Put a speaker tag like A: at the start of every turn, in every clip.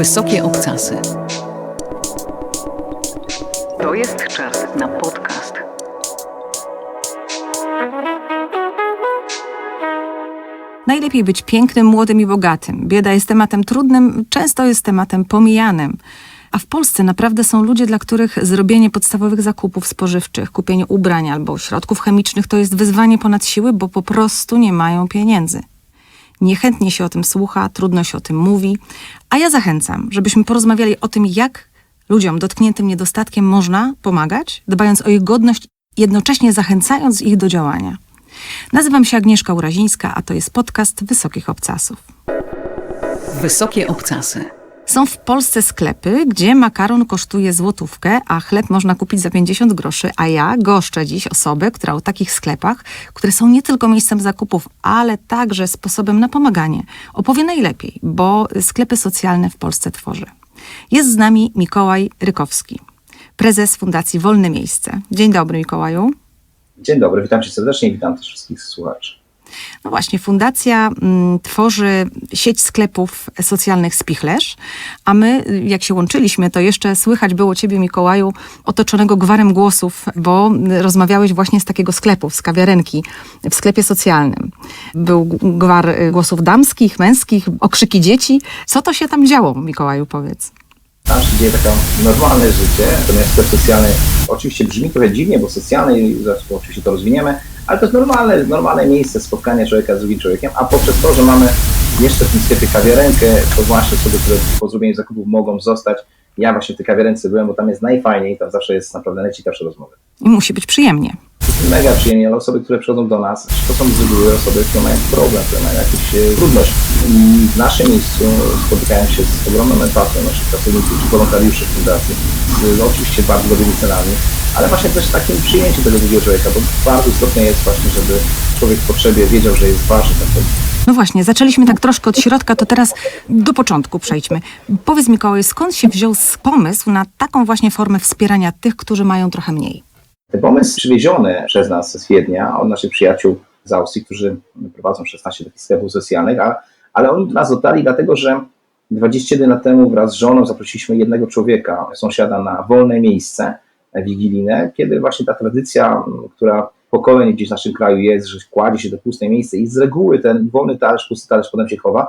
A: Wysokie obcasy. To jest czas na podcast.
B: Najlepiej być pięknym, młodym i bogatym. Bieda jest tematem trudnym, często jest tematem pomijanym. A w Polsce naprawdę są ludzie, dla których zrobienie podstawowych zakupów spożywczych, kupienie ubrań albo środków chemicznych to jest wyzwanie ponad siły, bo po prostu nie mają pieniędzy. Niechętnie się o tym słucha, trudno się o tym mówi, a ja zachęcam, żebyśmy porozmawiali o tym, jak ludziom dotkniętym niedostatkiem można pomagać, dbając o ich godność, jednocześnie zachęcając ich do działania. Nazywam się Agnieszka Urazińska, a to jest podcast Wysokich Obcasów.
A: Wysokie obcasy.
B: Są w Polsce sklepy, gdzie makaron kosztuje złotówkę, a chleb można kupić za 50 groszy, a ja goszczę dziś osobę, która o takich sklepach, które są nie tylko miejscem zakupów, ale także sposobem na pomaganie, opowie najlepiej, bo sklepy socjalne w Polsce tworzy. Jest z nami Mikołaj Rykowski, prezes Fundacji Wolne Miejsce. Dzień dobry Mikołaju.
C: Dzień dobry, witam cię serdecznie i witam też wszystkich słuchaczy.
B: No właśnie, fundacja mm, tworzy sieć sklepów socjalnych Spichlerz, a my, jak się łączyliśmy, to jeszcze słychać było ciebie, Mikołaju, otoczonego gwarem głosów, bo rozmawiałeś właśnie z takiego sklepu, z kawiarenki w sklepie socjalnym. Był gwar y, głosów damskich, męskich, okrzyki dzieci. Co to się tam działo, Mikołaju, powiedz?
C: Tam się dzieje takie normalne życie, natomiast sklep socjalny oczywiście brzmi trochę dziwnie, bo socjalny, zaraz oczywiście to rozwiniemy, ale to jest normalne, normalne miejsce spotkania człowieka z drugim człowiekiem, a poprzez to, że mamy jeszcze w tym sklepie kawiarenkę, to właśnie osoby, które po zrobieniu zakupów mogą zostać. Ja właśnie w tej kawiarence byłem, bo tam jest najfajniej, tam zawsze jest naprawdę najciekawsze rozmowy.
B: I musi być przyjemnie.
C: Mega przyjemnie, ale osoby, które przychodzą do nas, to są z reguły osoby, które mają problem, które mają jakieś e, trudności. I w naszym miejscu spotykają się z ogromną empatią naszych pracowników czy wolontariuszy fundacji, z oczywiście bardzo dobrymi cenami, ale właśnie też takim przyjęciem tego drugiego człowieka, bo bardzo istotne jest właśnie, żeby człowiek w potrzebie wiedział, że jest ważny ten człowiek.
B: No właśnie, zaczęliśmy tak troszkę od środka, to teraz do początku przejdźmy. Powiedz Mikołaj, skąd się wziął pomysł na taką właśnie formę wspierania tych, którzy mają trochę mniej?
C: Ten pomysł przywieziony przez nas z Wiednia, od naszych przyjaciół z Austrii, którzy prowadzą 16 takich sklepów socjalnych, a, ale oni do nas dotarli dlatego, że 21 lat temu wraz z żoną zaprosiliśmy jednego człowieka, sąsiada na wolne miejsce wigilijne, kiedy właśnie ta tradycja, która pokoleń gdzieś w naszym kraju jest, że kładzie się do pustej miejsce i z reguły ten wolny talerz, pusty talerz potem się chowa.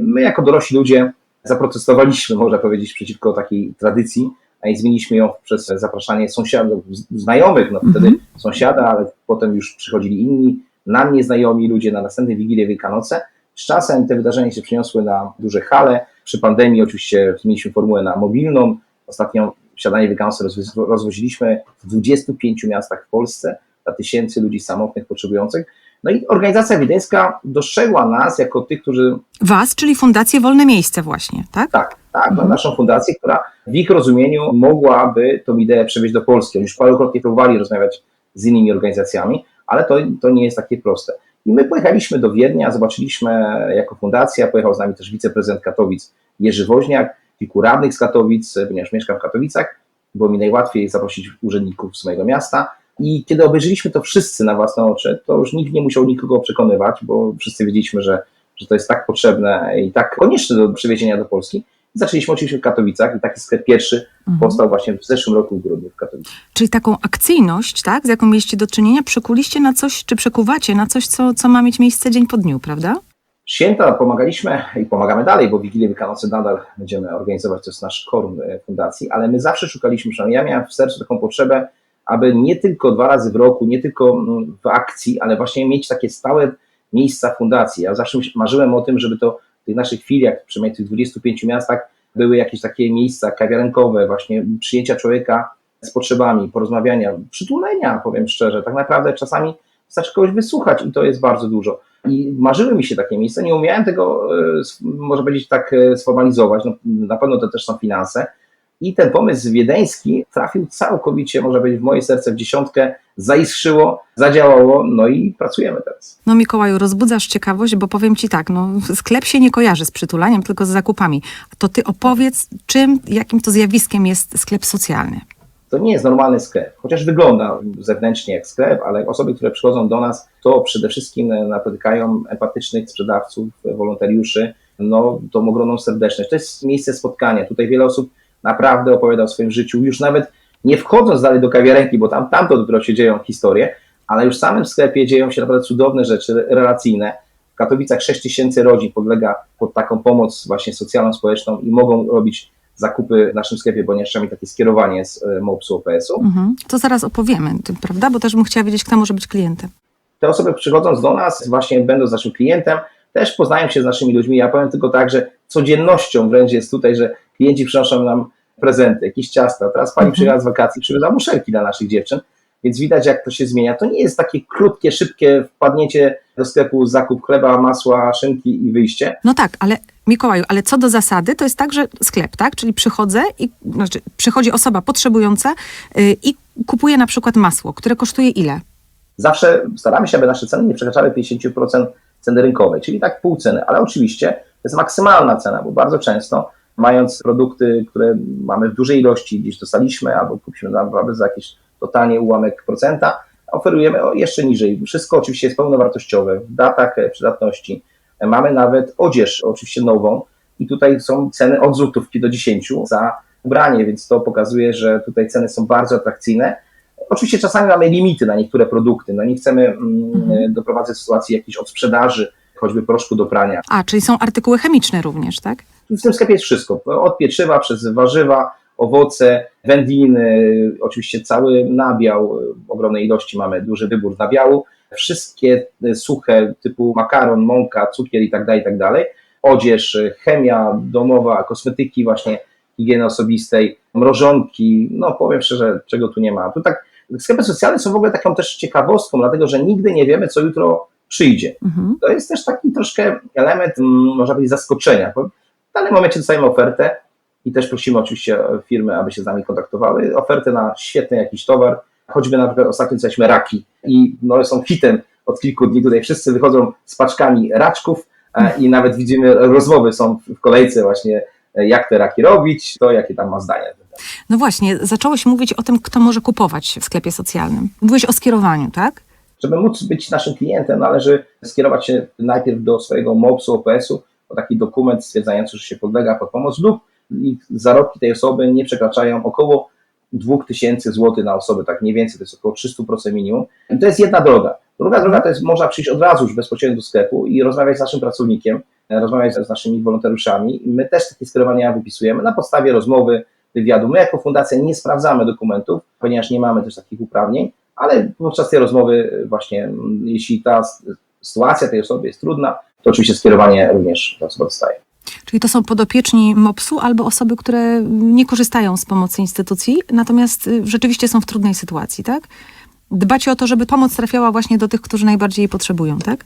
C: My jako dorośli ludzie zaprotestowaliśmy, można powiedzieć, przeciwko takiej tradycji i zmieniliśmy ją przez zapraszanie sąsiadów, znajomych, no wtedy
B: Mhm.
C: sąsiada, ale potem już przychodzili inni, nam nieznajomi ludzie na następne Wigilię Wielkanoce. Z czasem te wydarzenia się przeniosły na duże hale. Przy pandemii oczywiście zmieniliśmy formułę na mobilną. Ostatnio siadanie Wielkanocy rozwo- rozwoziliśmy w 25 miastach w Polsce dla tysięcy ludzi samotnych, potrzebujących. No i organizacja wiedeńska dostrzegła nas jako tych, którzy
B: Was, czyli Fundację Wolne Miejsce właśnie, tak?
C: tak, tak,
B: Mhm.
C: na naszą fundację, która w ich rozumieniu mogłaby tą ideę przewieźć do Polski. Oni już parokrotnie próbowali rozmawiać z innymi organizacjami, ale to, to nie jest takie proste. I my pojechaliśmy do Wiednia, zobaczyliśmy jako fundacja, pojechał z nami też wiceprezydent Katowic Jerzy Woźniak, kilku radnych z Katowic, ponieważ mieszkam w Katowicach, było mi najłatwiej zaprosić urzędników z mojego miasta. I kiedy obejrzeliśmy to wszyscy na własne oczy, to już nikt nie musiał nikogo przekonywać, bo wszyscy wiedzieliśmy, że, że to jest tak potrzebne i tak konieczne do przywiezienia do Polski. I zaczęliśmy oczywiście w Katowicach i taki sklep pierwszy
B: Mhm.
C: powstał właśnie w zeszłym roku w grudniu w Katowicach.
B: Czyli taką akcyjność, tak, z jaką mieliście do czynienia, przekuliście na coś, czy przekuwacie na coś, co, co ma mieć miejsce dzień po dniu, prawda?
C: Święta pomagaliśmy i pomagamy dalej, bo Wigilię Wielkanocy nadal będziemy organizować, to jest nasz korum e, fundacji, ale my zawsze szukaliśmy, przynajmniej ja miałem w sercu taką potrzebę, aby nie tylko dwa razy w roku, nie tylko mm, w akcji, ale właśnie mieć takie stałe miejsca fundacji. Ja zawsze marzyłem o tym, żeby to w tych naszych filiach, przynajmniej w tych 25 miastach, były jakieś takie miejsca kawiarenkowe, właśnie przyjęcia człowieka z potrzebami, porozmawiania, przytulenia, powiem szczerze. Tak naprawdę czasami wystarczy kogoś wysłuchać i to jest bardzo dużo. I marzyły mi się takie miejsca, nie umiałem tego, e, może powiedzieć, tak e, sformalizować. No, na pewno to też są finanse. I ten pomysł wiedeński trafił całkowicie, można powiedzieć, w moje serce w dziesiątkę, zaiskrzyło, zadziałało, no i pracujemy teraz.
B: No Mikołaju, rozbudzasz ciekawość, bo powiem ci tak, no sklep się nie kojarzy z przytulaniem, tylko z zakupami. To ty opowiedz, czym, jakim to zjawiskiem jest sklep socjalny.
C: To nie jest normalny sklep, chociaż wygląda zewnętrznie jak sklep, ale osoby, które przychodzą do nas, to przede wszystkim napotykają empatycznych sprzedawców, wolontariuszy, no, tą ogromną serdeczność. To jest miejsce spotkania. Tutaj wiele osób naprawdę opowiada o swoim życiu, już nawet nie wchodząc dalej do kawiarenki, bo tam, tam to dopiero się dzieją historie, ale już w samym sklepie dzieją się naprawdę cudowne rzeczy relacyjne. W Katowicach 6 tysięcy rodzin podlega pod taką pomoc właśnie socjalną, społeczną i mogą robić zakupy w naszym sklepie, ponieważ trzeba mieć takie skierowanie z e, MOPS-u OPS-u.
B: Mhm. To zaraz opowiemy, tym, prawda? Bo też bym chciała wiedzieć, kto może być klientem.
C: Te osoby przychodząc do nas, właśnie będąc naszym klientem, też poznają się z naszymi ludźmi. Ja powiem tylko tak, że codziennością wręcz jest tutaj, że klienci przynoszą nam prezenty, jakieś ciasta. Teraz pani
B: Mhm.
C: przyjechała z wakacji, przywiozła muszelki dla naszych dziewczyn, więc widać jak to się zmienia. To nie jest takie krótkie, szybkie wpadnięcie do sklepu, zakup chleba, masła, szynki i wyjście.
B: No tak, ale Mikołaju, ale co do zasady, to jest tak, że sklep, tak? Czyli przychodzę i znaczy przychodzi osoba potrzebująca yy, i kupuje na przykład masło, które kosztuje ile?
C: Zawsze staramy się, aby nasze ceny nie przekraczały 50% ceny rynkowej, czyli tak pół ceny, ale oczywiście to jest maksymalna cena, bo bardzo często mając produkty, które mamy w dużej ilości, gdzieś dostaliśmy albo kupiliśmy naprawdę za jakiś totalnie ułamek procenta, oferujemy jeszcze niżej. Wszystko oczywiście jest pełnowartościowe w datach e, przydatności. E, Mamy nawet odzież oczywiście nową i tutaj są ceny od złotówki do 10 za ubranie, więc to pokazuje, że tutaj ceny są bardzo atrakcyjne. Oczywiście czasami mamy limity na niektóre produkty. No nie chcemy mm,
B: Mhm.
C: doprowadzać do sytuacji jakiejś odsprzedaży, choćby proszku do prania.
B: A, czyli są artykuły chemiczne również, tak?
C: W tym sklepie jest wszystko. Od pieczywa przez warzywa, owoce, wędliny, oczywiście cały nabiał, ogromnej ilości mamy duży wybór nabiału. Wszystkie suche typu makaron, mąka, cukier i tak dalej, i tak dalej. Odzież, chemia domowa, kosmetyki właśnie, higieny osobistej, mrożonki, no powiem szczerze, czego tu nie ma. Tu tak, sklepy socjalne są w ogóle taką też ciekawostką, dlatego że nigdy nie wiemy, co jutro przyjdzie
B: Mhm.
C: to jest też taki troszkę element, można powiedzieć, zaskoczenia. Bo w danym momencie dostajemy ofertę i też prosimy oczywiście firmy, aby się z nami kontaktowały. Ofertę na świetny jakiś towar, choćby na przykład ostatnio dostaliśmy raki i no, są hitem od kilku dni. Tutaj wszyscy wychodzą z paczkami raczków e, i nawet widzimy, rozmowy są w kolejce właśnie, e, jak te raki robić, to jakie tam ma zdania.
B: No właśnie, zacząłeś mówić o tym, kto może kupować w sklepie socjalnym. Mówiłeś o skierowaniu, tak?
C: Żeby móc być naszym klientem, należy skierować się najpierw do swojego MOPS-u, OPS-u, o taki dokument stwierdzający, że się podlega pod pomoc lub zarobki tej osoby nie przekraczają około 2000 zł na osobę, tak mniej więcej, to jest około 300% minimum. I to jest jedna droga. Druga droga to jest, można przyjść od razu już bezpośrednio do sklepu i rozmawiać z naszym pracownikiem, e, rozmawiać z naszymi wolontariuszami. My też takie skierowania wypisujemy na podstawie rozmowy, wywiadu. My jako fundacja nie sprawdzamy dokumentów, ponieważ nie mamy też takich uprawnień, ale podczas tej rozmowy właśnie, mm, jeśli ta sytuacja tej osoby jest trudna, to oczywiście skierowanie również ta osoba dostaje.
B: Czyli to są podopieczni MOPS-u albo osoby, które nie korzystają z pomocy instytucji, natomiast y, rzeczywiście są w trudnej sytuacji, tak? Dbacie o to, żeby pomoc trafiała właśnie do tych, którzy najbardziej jej potrzebują, tak?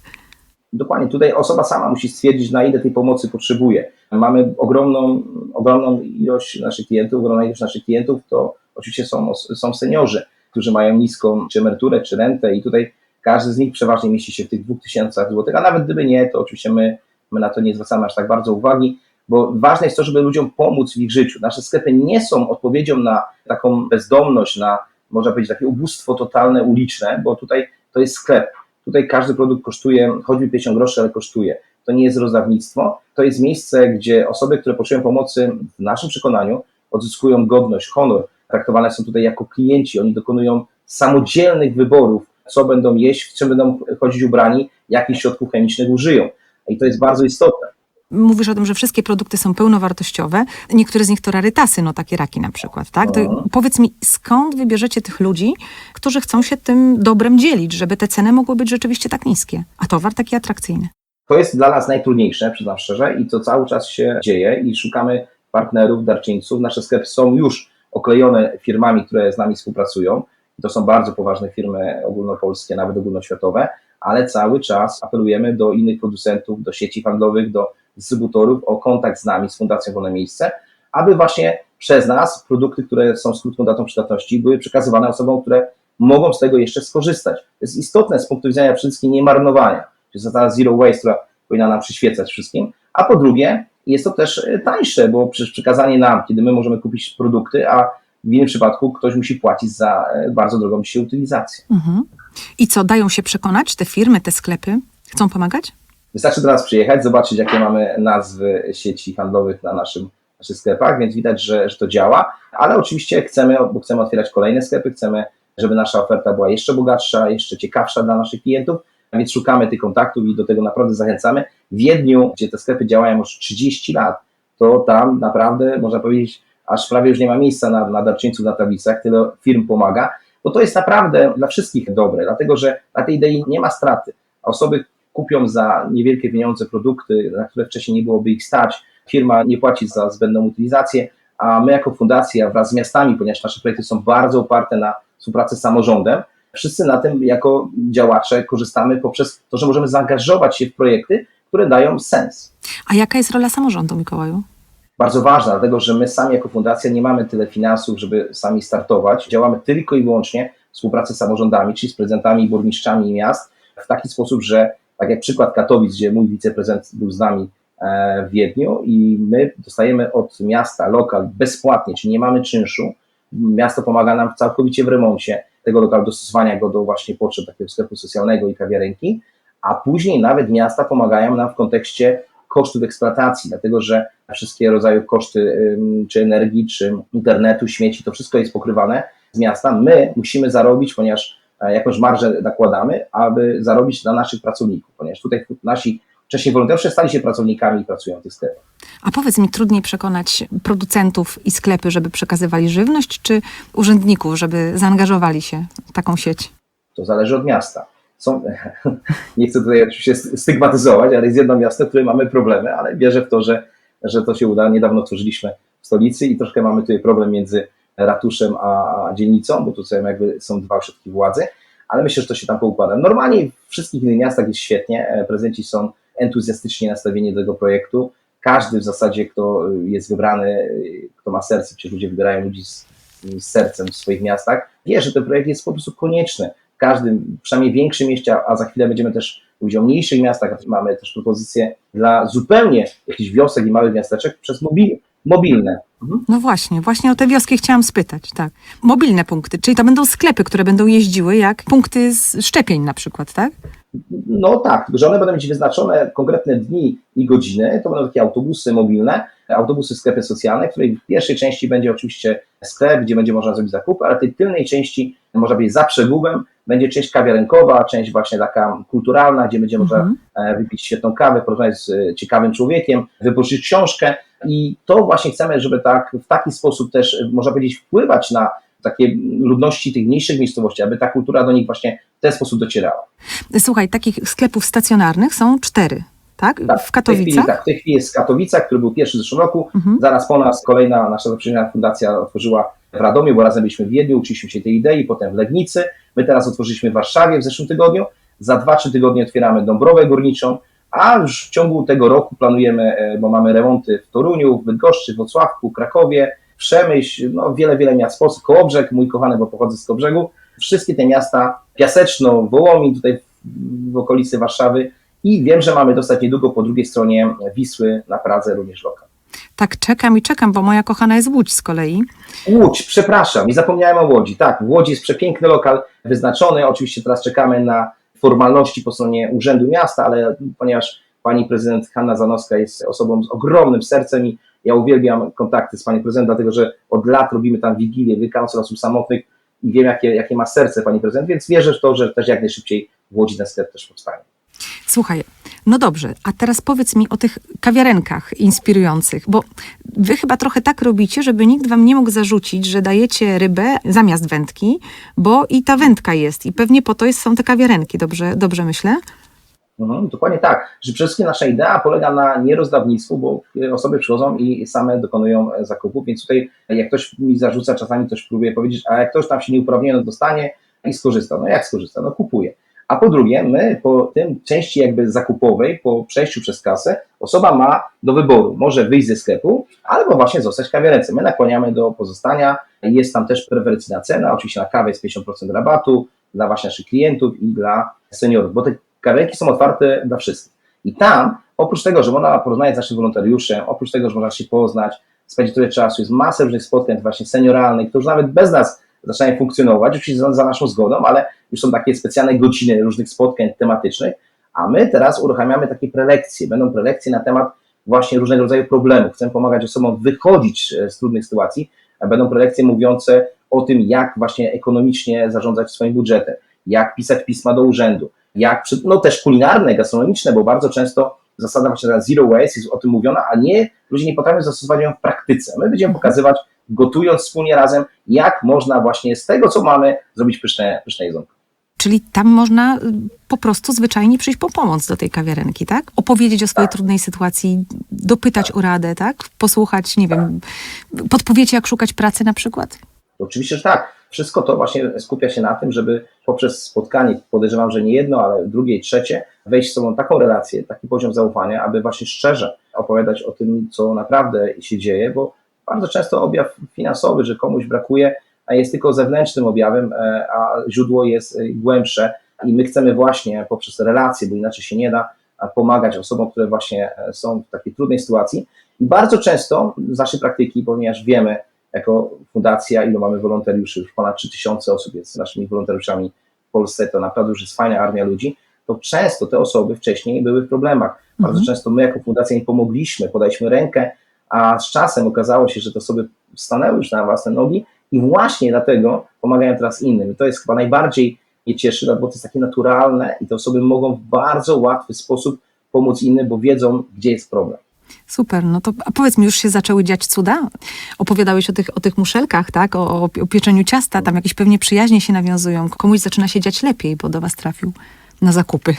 C: Dokładnie, tutaj osoba sama musi stwierdzić, na ile tej pomocy potrzebuje. Mamy ogromną, ogromną ilość naszych klientów, ogromna ilość naszych klientów to oczywiście są, są seniorzy, którzy mają niską czy emeryturę, czy rentę i tutaj każdy z nich przeważnie mieści się w tych 2000 zł, a nawet gdyby nie, to oczywiście my, my na to nie zwracamy aż tak bardzo uwagi, bo ważne jest to, żeby ludziom pomóc w ich życiu. Nasze sklepy nie są odpowiedzią na taką bezdomność, na można powiedzieć takie ubóstwo totalne uliczne, bo tutaj to jest sklep. Tutaj każdy produkt kosztuje choćby 50 groszy, ale kosztuje. To nie jest rozdawnictwo, to jest miejsce, gdzie osoby, które potrzebują pomocy, w naszym przekonaniu, odzyskują godność, honor. Traktowane są tutaj jako klienci, oni dokonują samodzielnych wyborów, co będą jeść, w czym będą chodzić ubrani, jakich środków chemicznych użyją. I to jest bardzo istotne.
B: Mówisz o tym, że wszystkie produkty są pełnowartościowe. Niektóre z nich to rarytasy, no takie raki na przykład, tak? To
C: Mhm.
B: powiedz mi, skąd wybierzecie tych ludzi, którzy chcą się tym dobrem dzielić, żeby te ceny mogły być rzeczywiście tak niskie, a towar taki atrakcyjny?
C: To jest dla nas najtrudniejsze, przyznam szczerze, i to cały czas się dzieje i szukamy partnerów, darczyńców. Nasze sklepy są już oklejone firmami, które z nami współpracują. To są bardzo poważne firmy ogólnopolskie, nawet ogólnoświatowe, ale cały czas apelujemy do innych producentów, do sieci handlowych, do dystrybutorów o kontakt z nami, z Fundacją Wolne Miejsce, aby właśnie przez nas produkty, które są z krótką datą przydatności, były przekazywane osobom, które mogą z tego jeszcze skorzystać. To jest istotne z punktu widzenia przede wszystkim niemarnowania, to jest zasada zero waste, która powinna nam przyświecać wszystkim, a po drugie jest to też tańsze, bo przecież przekazanie nam, kiedy my możemy kupić produkty, a w innym przypadku ktoś musi płacić za e, bardzo drogą dzisiaj utylizację.
B: Mhm. I co, dają się przekonać te firmy, te sklepy? Chcą pomagać?
C: Wystarczy do nas przyjechać, zobaczyć, jakie mamy nazwy sieci handlowych na naszym, naszych sklepach, więc widać, że, że to działa, ale oczywiście chcemy, bo chcemy otwierać kolejne sklepy, chcemy, żeby nasza oferta była jeszcze bogatsza, jeszcze ciekawsza dla naszych klientów, a więc szukamy tych kontaktów i do tego naprawdę zachęcamy. W Wiedniu, gdzie te sklepy działają już 30 lat, to tam naprawdę, można powiedzieć, aż prawie już nie ma miejsca na, na darczyńców na tablicach, tyle firm pomaga, bo to jest naprawdę dla wszystkich dobre, dlatego że na tej idei nie ma straty. Osoby kupią za niewielkie pieniądze produkty, na które wcześniej nie byłoby ich stać, firma nie płaci za zbędną utylizację, a my jako fundacja wraz z miastami, ponieważ nasze projekty są bardzo oparte na współpracy z samorządem, wszyscy na tym jako działacze korzystamy poprzez to, że możemy zaangażować się w projekty, które dają sens.
B: A jaka jest rola samorządu, Mikołaju?
C: Bardzo ważna, dlatego że my sami jako fundacja nie mamy tyle finansów, żeby sami startować. Działamy tylko i wyłącznie w współpracy z samorządami, czyli z prezydentami, burmistrzami miast, w taki sposób, że tak jak przykład Katowic, gdzie mój wiceprezydent był z nami e, w Wiedniu i my dostajemy od miasta lokal bezpłatnie, czyli nie mamy czynszu. Miasto pomaga nam całkowicie w remoncie tego lokalu, dostosowania go do właśnie potrzeb takiego sklepu socjalnego i kawiarenki, a później nawet miasta pomagają nam w kontekście kosztów eksploatacji, dlatego że wszystkie rodzaje koszty czy energii, czy internetu, śmieci, to wszystko jest pokrywane z miasta. My musimy zarobić, ponieważ e, jakąś marżę nakładamy, aby zarobić dla naszych pracowników, ponieważ tutaj nasi wcześniej wolontariusze stali się pracownikami i pracują w tych sklepach.
B: A powiedz mi, trudniej przekonać producentów i sklepy, żeby przekazywali żywność, czy urzędników, żeby zaangażowali się w taką sieć?
C: To zależy od miasta. Są, nie chcę tutaj oczywiście stygmatyzować, ale jest jedno miasto, w którym mamy problemy, ale wierzę w to, że, że to się uda. Niedawno tworzyliśmy w stolicy i troszkę mamy tutaj problem między ratuszem a, dzielnicą, bo tu są jakby są dwa ośrodki władzy, ale myślę, że to się tam poukłada. Normalnie w wszystkich innych miastach jest świetnie, prezydenci są entuzjastycznie nastawieni do tego projektu. Każdy w zasadzie, kto jest wybrany, kto ma serce, przecież ludzie wybierają ludzi z, z sercem w swoich miastach, wie, że ten projekt jest po prostu konieczny. W każdym, przynajmniej większym mieście, a za chwilę będziemy też mówić o mniejszych miastach, mamy też propozycje dla zupełnie jakichś wiosek i małych miasteczek przez mobil, mobilne.
B: Mhm. No właśnie, właśnie o te wioski chciałam spytać, tak. Mobilne punkty, czyli to będą sklepy, które będą jeździły jak punkty szczepień na przykład, tak?
C: No tak, że one będą mieć wyznaczone konkretne dni i godziny. To będą takie autobusy mobilne, autobusy, sklepy socjalne, w której w pierwszej części będzie oczywiście sklep, gdzie będzie można zrobić zakupy, ale tej tylnej części, można powiedzieć za przegubem, będzie część kawiarenkowa, część właśnie taka kulturalna, gdzie będzie można mm. wypić świetną kawę, porozmawiać z ciekawym człowiekiem, wypożyczyć książkę i to właśnie chcemy, żeby tak w taki sposób też, można powiedzieć, wpływać na takie ludności tych mniejszych miejscowości, aby ta kultura do nich właśnie w ten sposób docierała.
B: Słuchaj, takich sklepów stacjonarnych są cztery. Tak?
C: tak
B: w Katowicach?
C: W tej chwili, tak, w tej chwili jest w Katowicach, który był pierwszy w zeszłym roku. Mhm. Zaraz po nas kolejna nasza zaprzyjaźniona fundacja otworzyła w Radomiu, bo razem byliśmy w Wiedniu, uczyliśmy się tej idei, potem w Legnicy. My teraz otworzyliśmy w Warszawie w zeszłym tygodniu. Za dwa, trzy tygodnie otwieramy Dąbrowę Górniczą, a już w ciągu tego roku planujemy, bo mamy remonty w Toruniu, w Bydgoszczy, w Wrocławku, Krakowie, Przemyśl, no wiele, wiele miast w Polsce, Kołobrzeg, mój kochany, bo pochodzę z Kołobrzegu, wszystkie te miasta, Piaseczno, Wołomin, tutaj w okolicy Warszawy i wiem, że mamy dostać niedługo po drugiej stronie Wisły na Pradze również lokal.
B: Tak, czekam i czekam, bo moja kochana jest Łódź z kolei.
C: Łódź, przepraszam, i zapomniałem o Łodzi. Tak, w Łodzi jest przepiękny lokal wyznaczony, oczywiście teraz czekamy na formalności po stronie Urzędu Miasta, ale ponieważ pani prezydent Hanna Zanowska jest osobą z ogromnym sercem i ja uwielbiam kontakty z panią prezydent, dlatego że od lat robimy tam wigilię, Wielkanoc osób samotnych i wiem, jakie, jakie ma serce pani prezydent, więc wierzę w to, że też jak najszybciej w Łodzi ten sklep też powstanie.
B: Słuchaj, no dobrze, a teraz powiedz mi o tych kawiarenkach inspirujących, bo wy chyba trochę tak robicie, żeby nikt wam nie mógł zarzucić, że dajecie rybę zamiast wędki, bo i ta wędka jest i pewnie po to jest, są te kawiarenki, dobrze, dobrze myślę?
C: Mhm, dokładnie tak, że przede wszystkim nasza idea polega na nierozdawnictwu, bo osoby przychodzą i same dokonują zakupów, więc tutaj jak ktoś mi zarzuca, czasami też próbuje powiedzieć, a jak ktoś tam się nieuprawniony dostanie i skorzysta, no jak skorzysta? No kupuje. A po drugie, my po tym części jakby zakupowej, po przejściu przez kasę, osoba ma do wyboru, może wyjść ze sklepu, albo właśnie zostać kawiarence. My nakłaniamy do pozostania, jest tam też preferencyjna cena, oczywiście na kawę jest 50% rabatu dla właśnie naszych klientów i dla seniorów, bo te kawiarenki są otwarte dla wszystkich. I tam, oprócz tego, że można porozmawiać z naszym wolontariuszem, oprócz tego, że można się poznać, spędzić tyle czasu, jest masę różnych spotkań właśnie senioralnych, którzy nawet bez nas zaczynają funkcjonować, oczywiście za naszą zgodą, ale już są takie specjalne godziny różnych spotkań tematycznych, A my teraz uruchamiamy takie prelekcje. Będą prelekcje na temat właśnie różnego rodzaju problemów. Chcemy pomagać osobom wychodzić e, z trudnych sytuacji. Będą prelekcje mówiące o tym, jak właśnie ekonomicznie zarządzać swoim budżetem, jak pisać pisma do urzędu, jak, no też kulinarne, gastronomiczne, bo bardzo często zasada właśnie zero waste jest o tym mówiona, a nie, ludzie nie potrafią zastosować ją w praktyce. My będziemy pokazywać, gotując wspólnie razem, jak można właśnie z tego, co mamy, zrobić pyszne, pyszne jedzonko.
B: Czyli tam można y, po prostu zwyczajnie przyjść po pomoc do tej kawiarenki, tak? Opowiedzieć o swojej trudnej sytuacji, dopytać o radę, tak? Posłuchać, nie wiem, podpowiecie jak szukać pracy na przykład?
C: Oczywiście, że tak. Wszystko to właśnie skupia się na tym, żeby poprzez spotkanie, podejrzewam, że nie jedno, ale drugie i trzecie, wejść z sobą taką relację, taki poziom zaufania, aby właśnie szczerze opowiadać o tym, co naprawdę się dzieje, bo bardzo często objaw finansowy, że komuś brakuje, a jest tylko zewnętrznym objawem, e, a źródło jest e, głębsze i my chcemy właśnie poprzez relacje, bo inaczej się nie da, pomagać osobom, które właśnie e, są w takiej trudnej sytuacji. I bardzo często z naszej praktyki, ponieważ wiemy, jako fundacja, ilu mamy wolontariuszy, już ponad 3000 osób jest naszymi wolontariuszami w Polsce, to naprawdę już jest fajna armia ludzi, to często te osoby wcześniej były w problemach. Bardzo
B: Mhm.
C: często my jako fundacja im pomogliśmy, podaliśmy rękę, a z czasem okazało się, że te osoby stanęły już na własne nogi i właśnie dlatego pomagają teraz innym. I to jest chyba najbardziej mnie cieszy, no bo to jest takie naturalne i te osoby mogą w bardzo łatwy sposób pomóc innym, bo wiedzą, gdzie jest problem.
B: Super, no to a powiedz mi, już się zaczęły dziać cuda? Opowiadałeś o tych, o tych muszelkach, tak? O, o, o pieczeniu ciasta, tam jakieś pewnie przyjaźnie się nawiązują. Komuś zaczyna się dziać lepiej, bo do was trafił na zakupy.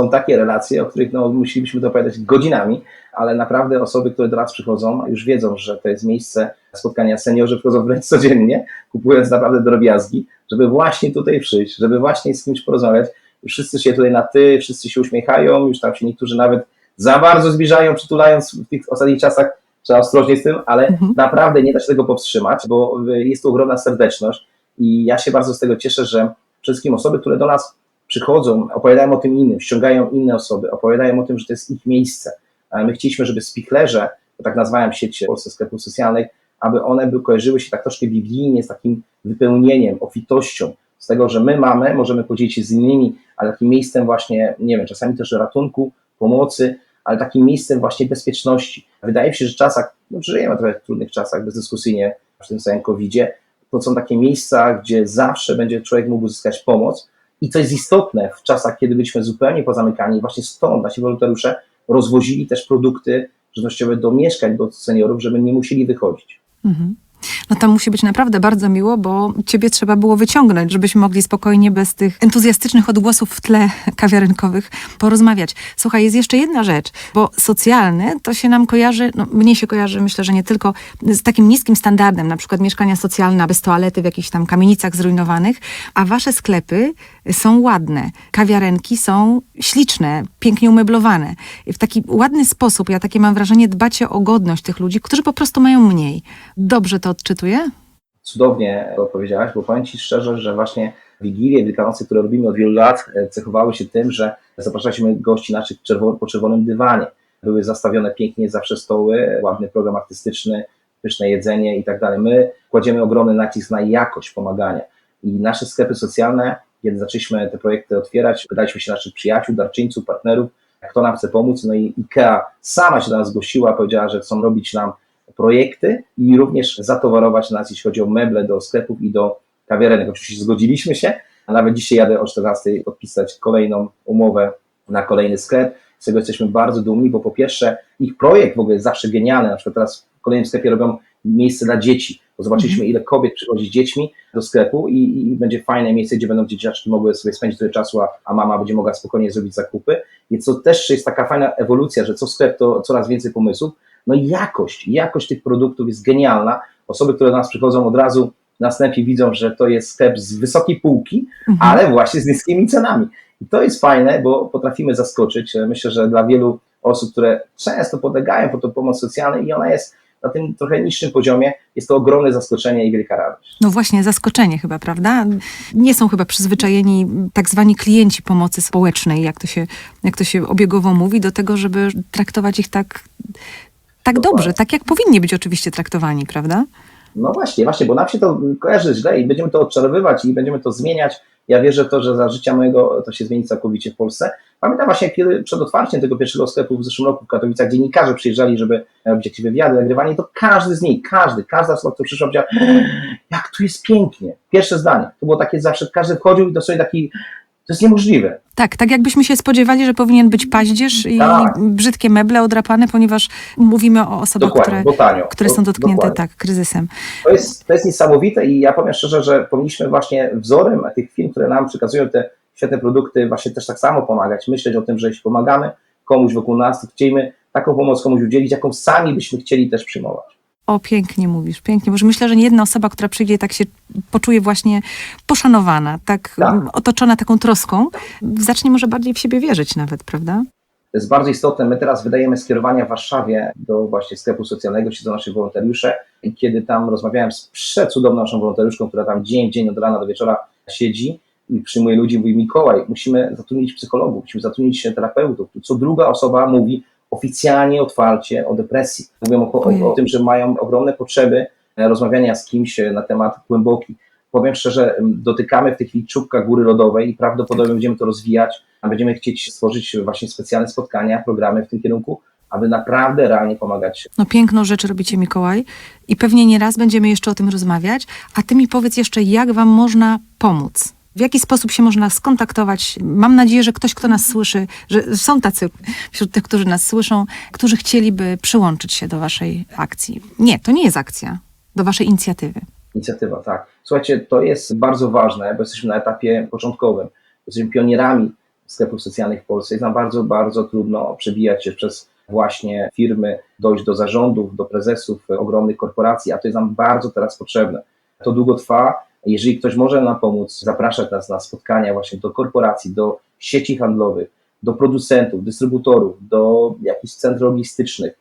C: Są takie relacje, o których no, musielibyśmy to opowiadać godzinami, ale naprawdę osoby, które do nas przychodzą, już wiedzą, że to jest miejsce spotkania. Seniorzy przychodzą wręcz codziennie, kupując naprawdę drobiazgi, żeby właśnie tutaj przyjść, żeby właśnie z kimś porozmawiać. Wszyscy się tutaj na ty, wszyscy się uśmiechają, już tam się niektórzy nawet za bardzo zbliżają, przytulając w tych ostatnich czasach. Trzeba ostrożnie z tym, ale
B: Mhm.
C: naprawdę nie da się tego powstrzymać, bo jest tu ogromna serdeczność i ja się bardzo z tego cieszę, że wszystkim osoby, które do nas przychodzą, opowiadają o tym innym, ściągają inne osoby, opowiadają o tym, że to jest ich miejsce. My chcieliśmy, żeby spiklerze, bo tak nazwałem sieć Polsce sklepów socjalnych, aby one by kojarzyły się tak troszkę biblijnie z takim wypełnieniem, obfitością, z tego, że my mamy, możemy podzielić się z innymi, ale takim miejscem właśnie, nie wiem, czasami też ratunku, pomocy, ale takim miejscem właśnie bezpieczności. Wydaje mi się, że w czasach, no żyjemy trochę w trudnych czasach, bezdyskusyjnie, w tym samym COVID-zie, to są takie miejsca, gdzie zawsze będzie człowiek mógł uzyskać pomoc, i co jest istotne, w czasach, kiedy byliśmy zupełnie pozamykani, właśnie stąd nasi wolontariusze rozwozili też produkty żywnościowe do mieszkań, do seniorów, żeby nie musieli wychodzić.
B: Mhm. No tam musi być naprawdę bardzo miło, bo ciebie trzeba było wyciągnąć, żebyśmy mogli spokojnie, bez tych entuzjastycznych odgłosów w tle kawiarenkowych porozmawiać. Słuchaj, jest jeszcze jedna rzecz, bo socjalny to się nam kojarzy, no mnie się kojarzy, myślę, że nie tylko z takim niskim standardem, na przykład mieszkania socjalne bez toalety w jakichś tam kamienicach zrujnowanych, a wasze sklepy są ładne, kawiarenki są śliczne, pięknie umeblowane. W taki ładny sposób, ja takie mam wrażenie, dbacie o godność tych ludzi, którzy po prostu mają mniej. Dobrze to odczytuję?
C: Cudownie to bo powiem Ci szczerze, że właśnie Wigilie Wielkanocy, które robimy od wielu lat, e, cechowały się tym, że zapraszaliśmy gości naszych czerwo- po czerwonym dywanie. Były zastawione pięknie zawsze stoły, ładny program artystyczny, pyszne jedzenie i tak dalej. My kładziemy ogromny nacisk na jakość pomagania. I nasze sklepy socjalne, kiedy zaczęliśmy te projekty otwierać, pytaliśmy się naszych przyjaciół, darczyńców, partnerów, kto nam chce pomóc. No i IKEA sama się do nas zgłosiła, powiedziała, że chcą robić nam projekty i również zatowarować nas, jeśli chodzi o meble do sklepów i do kawiarenek. Oczywiście zgodziliśmy się, a nawet dzisiaj jadę o 14 podpisać kolejną umowę na kolejny sklep. Z tego jesteśmy bardzo dumni, bo po pierwsze ich projekt w ogóle jest zawsze genialny. Na przykład teraz w kolejnym sklepie robią miejsce dla dzieci, bo zobaczyliśmy ile kobiet przychodzi z dziećmi do sklepu i, i będzie fajne miejsce, gdzie będą dzieciaczki mogły sobie spędzić trochę czasu, a, a mama będzie mogła spokojnie zrobić zakupy. Więc to też jest taka fajna ewolucja, że co sklep to coraz więcej pomysłów. No i jakość, jakość tych produktów jest genialna. Osoby, które do nas przychodzą od razu na sklepie widzą, że to jest sklep z wysokiej półki,
B: Mhm.
C: ale właśnie z niskimi cenami. I to jest fajne, bo potrafimy zaskoczyć. Myślę, że dla wielu osób, które często podlegają pod tą pomoc socjalną i ona jest na tym trochę niższym poziomie, jest to ogromne zaskoczenie i wielka radość.
B: No właśnie, zaskoczenie chyba, prawda? Nie są chyba przyzwyczajeni tak zwani klienci pomocy społecznej, jak to się, jak to się obiegowo mówi, do tego, żeby traktować ich tak, tak
C: Dokładnie.
B: dobrze, tak jak powinni być oczywiście traktowani, prawda?
C: No właśnie, właśnie, bo nam się to kojarzy źle i będziemy to odczarowywać i będziemy to zmieniać. Ja wierzę to, że za życia mojego to się zmieni całkowicie w Polsce. Pamiętam właśnie, kiedy przed otwarciem tego pierwszego sklepu w zeszłym roku w Katowicach dziennikarze przyjeżdżali, żeby robić jakieś wywiady, nagrywanie, to każdy z nich, każdy, każda osoba, która przyszła, powiedziała, jak tu jest pięknie. Pierwsze zdanie. To było takie zawsze, każdy wchodził i to sobie taki, to jest niemożliwe.
B: Tak, tak jakbyśmy się spodziewali, że powinien być paździerz i
C: Tak.
B: brzydkie meble odrapane, ponieważ mówimy o osobach,
C: Dokładnie,
B: które,
C: tanio.
B: które są
C: Do-
B: dotknięte
C: dokładnie.
B: tak kryzysem.
C: To jest, to jest niesamowite i ja powiem szczerze, że powinniśmy właśnie wzorem tych firm, które nam przekazują te świetne produkty, właśnie też tak samo pomagać, myśleć o tym, że jeśli pomagamy komuś wokół nas, to chcielibyśmy taką pomoc komuś udzielić, jaką sami byśmy chcieli też przyjmować.
B: O, pięknie mówisz, pięknie, bo że myślę, że nie jedna osoba, która przyjdzie, tak się poczuje właśnie poszanowana, tak,
C: Tak.
B: otoczona taką troską, zacznie może bardziej w siebie wierzyć nawet, prawda?
C: To jest bardzo istotne. My teraz wydajemy skierowania w Warszawie do właśnie sklepu socjalnego, siedzą nasi wolontariusze i kiedy tam rozmawiałem z przecudowną naszą wolontariuszką, która tam dzień w dzień od rana do wieczora siedzi i przyjmuje ludzi, mówi Mikołaj, musimy zatrudnić psychologów, musimy zatrudnić terapeutów. Co druga osoba mówi oficjalnie, otwarcie o depresji. Mówią o, o, o tym, że mają ogromne potrzeby e, rozmawiania z kimś e, na temat głęboki. Powiem szczerze, dotykamy w tej chwili czubka góry lodowej i prawdopodobnie będziemy to rozwijać, a będziemy chcieć stworzyć właśnie specjalne spotkania, programy w tym kierunku, aby naprawdę realnie pomagać.
B: No piękną rzecz robicie, Mikołaj, i pewnie nie raz będziemy jeszcze o tym rozmawiać, a ty mi powiedz jeszcze, jak wam można pomóc? W jaki sposób się można skontaktować? Mam nadzieję, że ktoś, kto nas słyszy, że są tacy wśród tych, którzy nas słyszą, którzy chcieliby przyłączyć się do waszej akcji. Nie, to nie jest akcja, do waszej inicjatywy.
C: Inicjatywa, tak. Słuchajcie, to jest bardzo ważne, bo jesteśmy na etapie początkowym. Jesteśmy pionierami sklepów socjalnych w Polsce. Jest nam bardzo, bardzo trudno przebijać się przez właśnie firmy, dojść do zarządów, do prezesów ogromnych korporacji, a to jest nam bardzo teraz potrzebne. To długo trwa. Jeżeli ktoś może nam pomóc, zapraszać nas na spotkania właśnie do korporacji, do sieci handlowych, do producentów, dystrybutorów, do jakichś centrów logistycznych,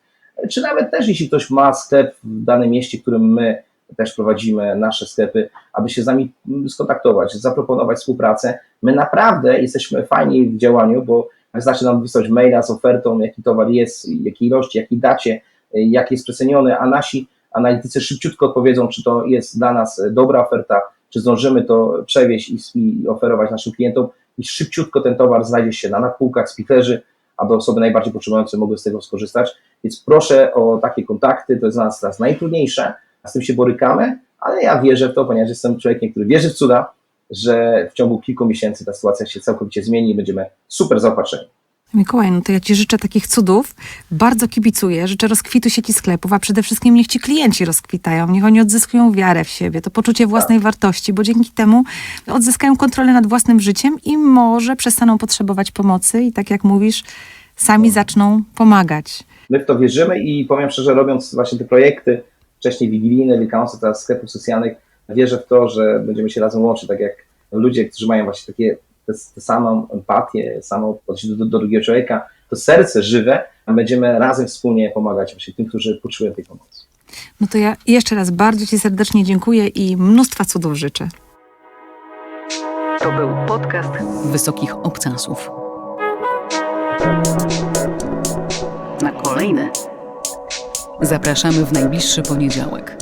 C: czy nawet też jeśli ktoś ma sklep w danym mieście, w którym my też prowadzimy nasze sklepy, aby się z nami skontaktować, zaproponować współpracę. My naprawdę jesteśmy fajni w działaniu, bo wystarczy nam wysłać maila z ofertą, jaki towar jest, jakiej ilości, jakiej dacie, jak jest przeceniony, a nasi analitycy szybciutko odpowiedzą, czy to jest dla nas dobra oferta, czy zdążymy to przewieźć i, i oferować naszym klientom i szybciutko ten towar znajdzie się na półkach spicherzy, aby osoby najbardziej potrzebujące mogły z tego skorzystać. Więc proszę o takie kontakty, to jest dla nas teraz najtrudniejsze, z tym się borykamy, ale ja wierzę w to, ponieważ jestem człowiekiem, który wierzy w cuda, że w ciągu kilku miesięcy ta sytuacja się całkowicie zmieni i będziemy super zaopatrzeni.
B: Mikołaj, no to ja ci życzę takich cudów, bardzo kibicuję, życzę rozkwitu sieci sklepów, a przede wszystkim niech ci klienci rozkwitają, niech oni odzyskują wiarę w siebie, to poczucie własnej wartości, bo dzięki temu odzyskają kontrolę nad własnym życiem i może przestaną potrzebować pomocy i tak jak mówisz, sami zaczną pomagać.
C: My w to wierzymy i powiem szczerze, robiąc właśnie te projekty, wcześniej wigilijne, wielkanocne, teraz sklepów socjalnych, wierzę w to, że będziemy się razem łączyć, tak jak ludzie, którzy mają właśnie takie tę samą empatię, samą podejście do, do drugiego człowieka, to serce żywe, a będziemy razem wspólnie pomagać właśnie tym, którzy potrzebują tej pomocy.
B: No to ja jeszcze raz bardzo ci serdecznie dziękuję i mnóstwa cudów życzę.
A: To był podcast Wysokich Obcasów. Na kolejne zapraszamy w najbliższy poniedziałek.